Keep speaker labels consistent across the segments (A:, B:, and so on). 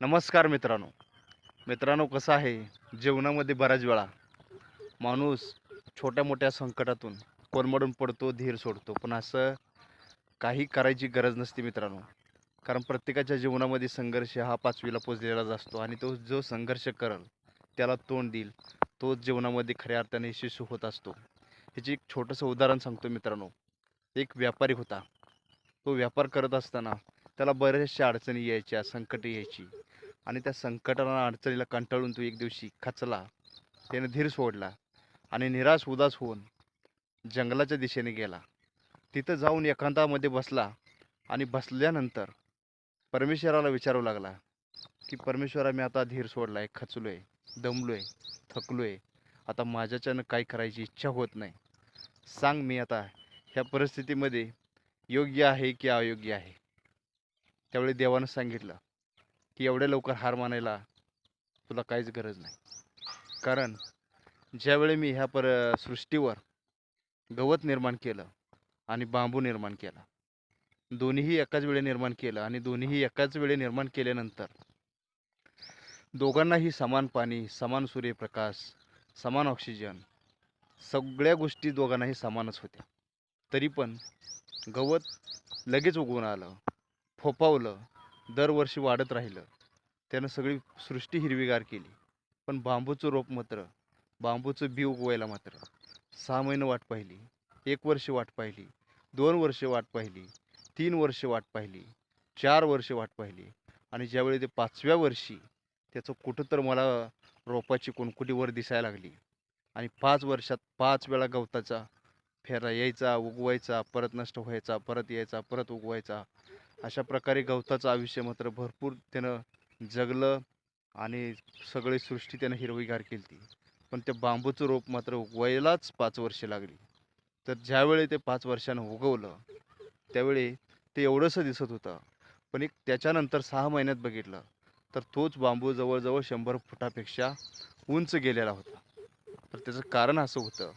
A: नमस्कार मित्रांनो. मित्रांनो कसं आहे? जीवनामध्ये बऱ्याच वेळा माणूस छोट्या मोठ्या संकटातून कोलमडून पडतो धीर सोडतो. पण असं काही करायची गरज नसते मित्रांनो. कारण प्रत्येकाच्या जीवनामध्ये संघर्ष हा पाचवीला पोचलेलाच असतो आणि तो जो संघर्ष करल त्याला तोंड देईल. तोच जीवनामध्ये खऱ्या अर्थाने यशस्वी होत असतो. ह्याची एक छोटंसं उदाहरण सांगतो मित्रांनो. एक व्यापारी होता. तो व्यापार करत असताना त्याला बऱ्याचशा अडचणी यायच्या संकटे यायची. आणि त्या संकटाला अडचणीला कंटाळून तो एक दिवशी खचला. त्याने धीर सोडला आणि निराश उदास होऊन जंगलाच्या दिशेने गेला. तिथं जाऊन एकांतामध्ये बसला आणि बसल्यानंतर परमेश्वराला विचारू लागला की परमेश्वरा मी आता धीर सोडला आहे खचलो आहे दमलो आहे थकलो आहे आता माझ्याच्यानं काय करायची इच्छा होत नाही. सांग मी आता ह्या परिस्थितीमध्ये योग्य आहे की अयोग्य आहे? त्यावेळी देवानं सांगितलं की एवढ्या लवकर हार मानायला तुला काहीच गरज नाही. कारण ज्यावेळी मी ह्या पर सृष्टीवर गवत निर्माण केलं आणि बांबू निर्माण केला दोन्हीही एकाच वेळी निर्माण केलं आणि दोन्हीही एकाच वेळी निर्माण केल्यानंतर दोघांनाही समान पाणी समान सूर्यप्रकाश समान ऑक्सिजन सगळ्या गोष्टी दोघांनाही समानच होत्या. तरी पण गवत लगेच उगवून आलं फोपावलं दरवर्षी वाढत राहिलं. त्यानं सगळी सृष्टी हिरवीगार केली. पण बांबूचं रोप मात्र बांबूचं बी उगवायला मात्र सहा महिने वाट पाहिली एक वर्ष वाट पाहिली दोन वर्ष वाट पाहिली तीन वर्ष वाट पाहिली चार वर्ष वाट पाहिली आणि ज्यावेळी ते पाचव्या वर्षी त्याचं कुठं तर मला रोपाची कुणकुटीवर दिसायला लागली आणि पाच वर्षात पाच वेळा गवताचा फेरा यायचा उगवायचा परत नष्ट व्हायचा परत यायचा परत उगवायचा अशा प्रकारे गवताचं आयुष्य मात्र भरपूर त्यानं जगलं आणि सगळी सृष्टी त्यानं हिरवीगार केली ती पण त्या बांबूचं रोप मात्र उगवायलाच पाच वर्षे लागली. तर ज्यावेळी ते पाच वर्षानं उगवलं त्यावेळी ते एवढंसं दिसत होतं. पण एक त्याच्यानंतर सहा महिन्यात बघितलं तर तोच बांबू जवळजवळ शंभर फुटापेक्षा उंच गेलेला होता. तर त्याचं कारण असं होतं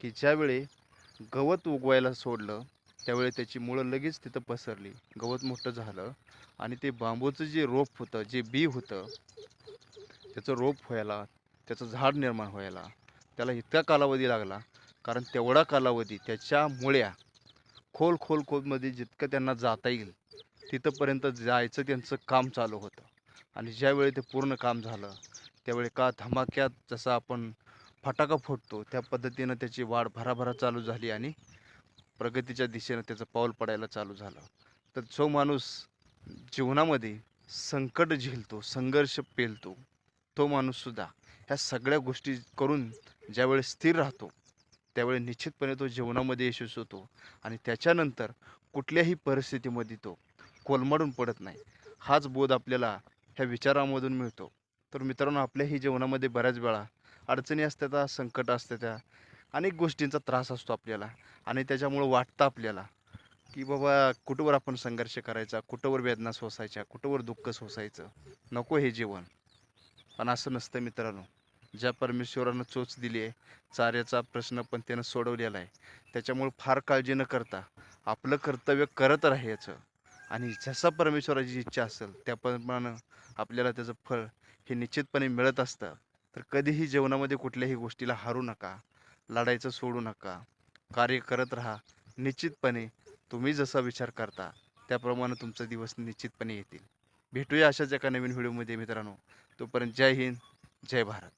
A: की ज्यावेळी गवत उगवायला सोडलं त्यावेळी त्याची मुळं लगेच तिथं पसरली. गवत मोठं झालं आणि ते बांबूचं जे रोप होतं जे बी होतं त्याचं रोप व्हायला त्याचं झाड निर्माण व्हायला त्याला इतका कालावधी लागला. कारण तेवढा कालावधी त्याच्या मुळ्या खोल खोल खोलमध्ये जितकं त्यांना जाता येईल तिथंपर्यंत जायचं त्यांचं काम चालू होतं. आणि ज्यावेळी ते पूर्ण काम झालं त्यावेळी का धमाक्यात जसं आपण फटाका फोडतो त्या पद्धतीनं त्याची वाढ भराभरा चालू झाली आणि प्रगतीच्या दिशेनं त्याचं पाऊल पडायला चालू झालं. तर जो माणूस जीवनामध्ये संकट झेलतो संघर्ष पेलतो तो माणूससुद्धा ह्या सगळ्या गोष्टी करून ज्यावेळी स्थिर राहतो त्यावेळी निश्चितपणे तो जीवनामध्ये यशस्वी होतो आणि त्याच्यानंतर कुठल्याही परिस्थितीमध्ये तो कोलमडून पडत नाही. हाच बोध आपल्याला ह्या विचारामधून मिळतो. तर मित्रांनो आपल्याही जीवनामध्ये बऱ्याच वेळा अडचणी असतात संकट असतात त्या अनेक गोष्टींचा त्रास असतो आपल्याला आणि त्याच्यामुळं वाटतं आपल्याला की बाबा कुठंवर आपण संघर्ष करायचा कुठंवर वेदना सोसायच्या कुठंवर दुःख सोसायचं? नको हे जीवन. पण असं नसतं मित्रांनो. ज्या परमेश्वरानं चोच दिली आहे चाऱ्याचा प्रश्न पण त्यानं सोडवलेला आहे. त्याच्यामुळे फार काळजी न करता आपलं कर्तव्य करत राहायचं. आणि जसा परमेश्वराची इच्छा असेल त्याप्रमाणे आपल्याला त्याचं फळ हे निश्चितपणे मिळत असतं. तर कधीही जीवनामध्ये कुठल्याही गोष्टीला हारू नका. लढायचं सोडू नका. कार्य करत राहा. निश्चितपणे तुम्ही जसा विचार करता त्याप्रमाणे तुमचा दिवस निश्चितपणे येतील. भेटूया अशाच एका नवीन व्हिडिओमध्ये मित्रांनो. तोपर्यंत जय हिंद जय भारत.